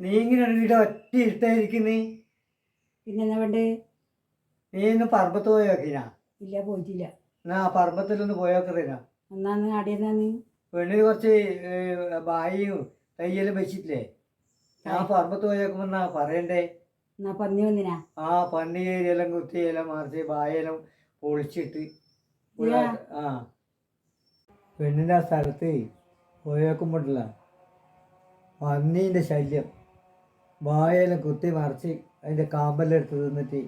നീ ഇങ്ങനെ ഇവിടെ ഒറ്റ ഇരുട്ടായിരിക്കുന്നേ പിന്നെ എന്നാ വേണ്ടേ നീ ഇന്ന് പറമ്പത്ത് പോയി നോക്കിനാ ഇല്ല പോയിട്ടില്ല. എന്നാ പറമ്പത്തിലൊന്ന് പോയോക്കറിനാ എന്നാന്ന് ആടിയെന്നാന്ന്? പെണ്ണിന് കുറച്ച് ബായിയും ബായും തയ്യലും വെച്ചിട്ടില്ലേ? ഞാൻ പറമ്പത്ത് പോയേക്കുമ്പോ എന്നാ പറയണ്ടേ? എന്നാ പന്നി വന്നിനാ? ആ പന്നി ഏരിയെല്ലാം കുത്തി ഇല മറിച്ച് ബായെല്ലാം പൊളിച്ചിട്ട്. ആ. പെണ്ണിന്റെ ആ സ്ഥലത്ത് പോയേക്കുമ്പോട്ടില്ല പന്നീന്റെ ശല്യം. വായെല്ലാം കുത്തി മറിച്ച് അതിന്റെ കാമ്പെല്ലാം എടുത്ത് തിന്നിട്ട്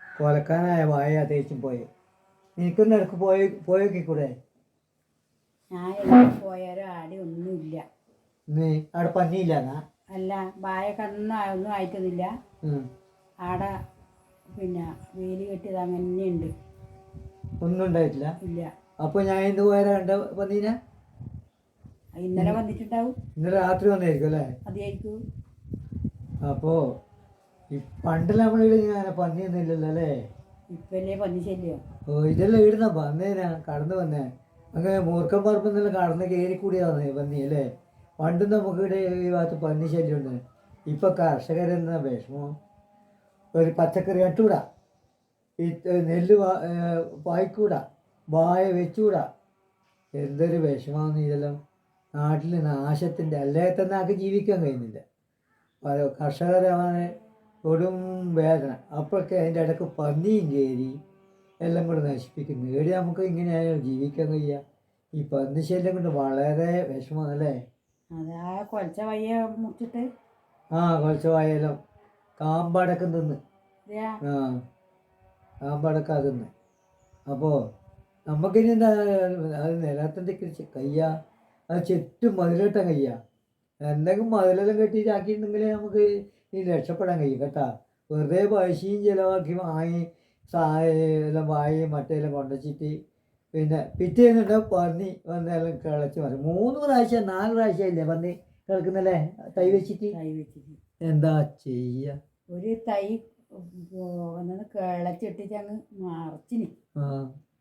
കൊലക്കാനായ വായ തേച്ചും പോയി. എനിക്കൊന്നും ഇടയ്ക്ക് പോയി പോയോക്കിക്കൂടെ? ഞാൻ എവിടെ പോയാലും ആടി ഒന്നുമില്ല. നീ അവിടെ പന്നിയില്ലാന്നാ അല്ല വായ കണ്ണൊന്നും ഒന്നും ആയിട്ടൊന്നുമില്ല. ആടെ പിന്നെ വേലി കെട്ടിയത് അങ്ങനെ ഉണ്ട് ഒന്നും ഉണ്ടായിട്ടില്ല? ഇല്ല. അപ്പോൾ ഞാൻ ഇന്ന് പോയാൽ കണ്ട പന്നീനെ ഇന്നലെ വന്നിട്ടുണ്ടാവും. ഇന്നലെ രാത്രി വന്നായിരിക്കും അല്ലേ? അതായിരിക്കും അപ്പോൾ ഈ പണ്ട് നമ്മളിവിടെ ഇങ്ങനെ പന്നിയൊന്നും ഇല്ലല്ലോ അല്ലേ? ഇപ്പല്ലേ പന്നി ശല്യം. ഓ ഇതെല്ലാം ഇടുന്ന? വന്നേനാ കടന്നു വന്നേ. അങ്ങനെ മൂർഖം പറമ്പെന്നെല്ലാം കടന്ന് കയറി കൂടിയാന്ന് പന്നി അല്ലേ? പണ്ട് നമുക്കിവിടെ ഈ ഭാഗത്ത് പന്നി ശല്യമുണ്ട്. ഇപ്പൊ കർഷകരെന്ന വിഷമം? ഒരു പച്ചക്കറി നട്ടൂടാ ഈ നെല്ല് പായ്ക്കൂടാ. വായ വെച്ചൂടാ. എന്തൊരു വിഷമാന്ന് ഇതെല്ലാം. നാട്ടിൽ നാശത്തിന്റെ അല്ലേ? തന്നെ ആൾക്ക് ജീവിക്കാൻ കഴിയുന്നില്ല. പല കർഷകരവനെ കൊടും വേദന. അപ്പോഴൊക്കെ അതിന്റെ ഇടയ്ക്ക് പന്നിയും കയറി എല്ലാം കൂടെ നശിപ്പിക്കുന്നു. ഏടി നമുക്ക് ഇങ്ങനെ ജീവിക്കാൻ കഴിയുക ഈ പന്നി ശല്യം കൊണ്ട് വളരെ വിഷമമല്ലേ അല്ലേ? ആ കൊലച്ച വയ്യ ആ കുറച്ച് വായാലും കാമ്പടക്കം തിന്ന്. ആ കാമ്പടക്കം തിന്ന്. അപ്പോൾ നമുക്കിനി എന്താ അത് നിലത്തിന്റെ കൃഷി കയ്യ. അത് ചുറ്റും മതിലിട്ടാ കയ്യ. എന്തെങ്കിലും മതിലെല്ലാം കെട്ടിയിട്ടാക്കിയിട്ടുണ്ടെങ്കിൽ നമുക്ക് ഈ രക്ഷപ്പെടാൻ കഴിയും കേട്ടാ. വെറുതെ പൈസയും ചിലവാക്കി വാങ്ങി സായ എല്ലാം വായി മറ്റേല്ലാം കൊണ്ടുവച്ചിട്ട് പിന്നെ പിറ്റേന്നുണ്ട് പന്നി വന്നെല്ലാം കിളച്ച് മാറി മൂന്ന് പ്രാവശ്യം നാല് പ്രാവശ്യം ഇല്ലേ പന്നി കിളക്കുന്നല്ലേ? തൈ വെച്ചിട്ട്? തൈ വെച്ചിട്ട്. എന്താ ചെയ്യ? ഒരു തൈ കിളച്ചിട്ടിട്ട് അങ്ങ് മറച്ചിന് ആ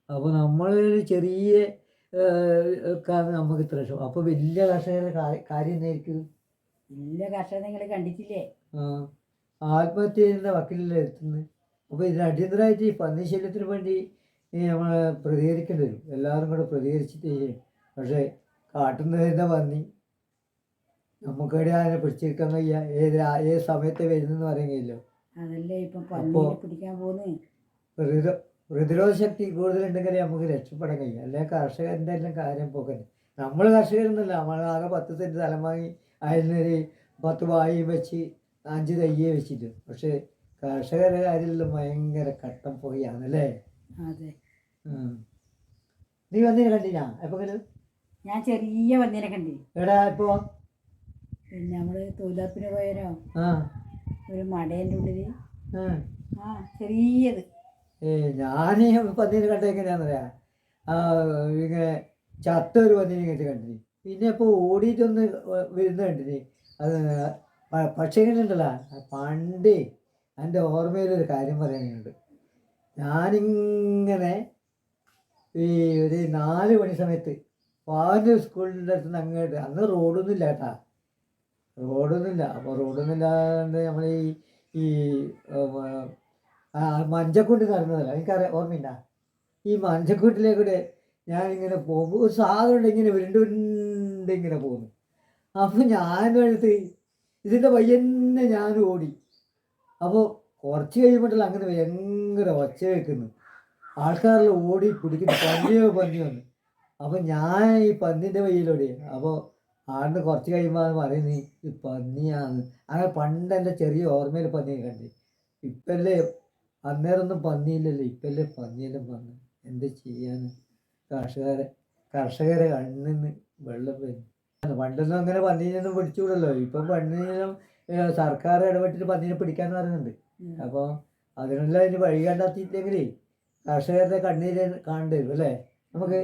അപ്പോൾ നമ്മളൊരു ചെറിയ കാരണം നമുക്ക് ഇത്ര ശോ അപ്പോൾ വലിയ കർഷകരുടെ കാര്യം എന്തായിരിക്കും? വലിയ കർഷകർ നിങ്ങൾ കണ്ടിട്ടില്ലേ? ആ. ആത്മഹത്യ ചെയ്യുന്ന വക്കീലല്ലേ എത്തുന്നത്? അപ്പോൾ ഇതിന് അടിയന്തരമായിട്ട് ഈ പന്നി ശല്യത്തിന് വേണ്ടി നമ്മൾ പ്രതികരിക്കേണ്ടി വരും. എല്ലാവരും കൂടെ പ്രതികരിച്ചിട്ട് ചെയ്യും പക്ഷേ കാട്ടുന്ന തന്നെ പന്നി നമുക്കിടെ അതിനെ പിടിച്ചെടുക്കാൻ വയ്യ? ഏത് ഏത് സമയത്ത് വരുന്നെന്ന് പറയാൻ അതല്ലേ ഇപ്പം പിടിക്കാൻ പോകുന്നു പ്രതിരോ പ്രതിരോധ ശക്തി കൂടുതലുണ്ടെങ്കിൽ നമുക്ക് രക്ഷപ്പെടാൻ കഴിയും. അല്ലെങ്കിൽ കർഷകന്റെ എല്ലാം കാര്യം പോക്കന്നെ. നമ്മൾ കർഷകരൊന്നുമല്ല. നമ്മൾ ആകെ പത്ത് സെന്റ് സ്ഥലം വാങ്ങി അതിനൊരു പത്ത് വായും വെച്ച് അഞ്ച് തയ്യേ വെച്ചിട്ട്. പക്ഷേ കർഷകരുടെ കാര്യത്തിൽ ഭയങ്കര കട്ടം പോയാണല്ലേ അതെ. നീ വന്നിനെ കണ്ടിനാ? എപ്പോഴും ഞാൻ ചെറിയ വന്നിനെ കണ്ടി എടാ ഇപ്പോ പിന്നെ നമ്മൾ തൊഴിലുറപ്പിന് പോയാലോ ആ. ഒരു മടേന്റെ ഉള്ളിൽ. ആ ചെറിയത്. ഏ ഞാൻ പന്നീനെ കണ്ട എങ്ങനെയാണെന്നറിയാം ഇങ്ങനെ ചത്ത ഒരു പന്നീനെ കെട്ടി കണ്ടിന്. പിന്നെ ഇപ്പോൾ ഓടിയിട്ടൊന്ന് വരുന്ന കണ്ടിന്. അത് പക്ഷേ ഇങ്ങനെയുണ്ടല്ലോ പണ്ട് എന്റെ ഓർമ്മയിലൊരു കാര്യം പറയാനുണ്ട് ഞാനിങ്ങനെ ഈ ഒരു നാല് മണി സമയത്ത് പാൽ സ്കൂളിന്റെ അടുത്ത് നിന്ന് അങ്ങോട്ട് അന്ന് റോഡൊന്നും ഇല്ല കേട്ടാ റോഡൊന്നുമില്ല അപ്പോൾ റോഡൊന്നും ഇല്ലാണ്ട് നമ്മൾ ഈ ഈ ആ മഞ്ചക്കൂട്ട് നടന്നതല്ല എനിക്കറിയാം ഓർമ്മയില്ല. ഈ മഞ്ചക്കൂട്ടിലേക്കൂടെ ഞാനിങ്ങനെ പോകുമ്പോൾ ഒരു സാധനം ഇങ്ങനെ വിരുണ്ട് ഇങ്ങനെ പോകുന്നു. അപ്പോൾ ഞാനും എടുത്ത് ഇതിന്റെ പയ്യന്നെ ഞാൻ ഓടി. അപ്പോൾ കുറച്ച് കഴിയുമ്പോഴല്ല അങ്ങനെ ഭയങ്കര ഒച്ച വെക്കുന്നു ആൾക്കാരെല്ലാം ഓടി പിടിക്കുന്നു. പന്നിയോ പന്നി വന്നു അപ്പോൾ ഞാൻ ഈ പന്നിന്റെ വയ്യിലോടി അപ്പോൾ ആടിന് കുറച്ച് കഴിയുമ്പോൾ പറയുന്നത് ഈ പന്നിയാണ് അങ്ങനെ പണ്ട് എന്റെ ചെറിയ ഓർമ്മയിൽ പന്നിയെ ഇപ്പം ഇപ്പല്ലേ അന്നേരമൊന്നും പന്നിയില്ലല്ലോ. ഇപ്പല്ലേ പന്നിയെല്ലാം വന്നു. എന്ത് ചെയ്യാൻ കർഷകരെ കർഷകരെ കണ്ണിന്ന് വെള്ളം വരും. പണ്ടൊന്നും അങ്ങനെ പന്നീനൊന്നും പിടിച്ചുകൂടല്ലോ. ഇപ്പം പന്നീനും സർക്കാർ ഇടപെട്ടിട്ട് പന്നീനെ പിടിക്കാന്ന് പറയുന്നുണ്ട്. അപ്പോൾ അതിനെല്ലാം അതിന് വഴി കണ്ടെത്തിയിട്ടെങ്കിൽ കർഷകരുടെ കണ്ണീര് കാണേണ്ടി വരും അല്ലേ? നമുക്ക്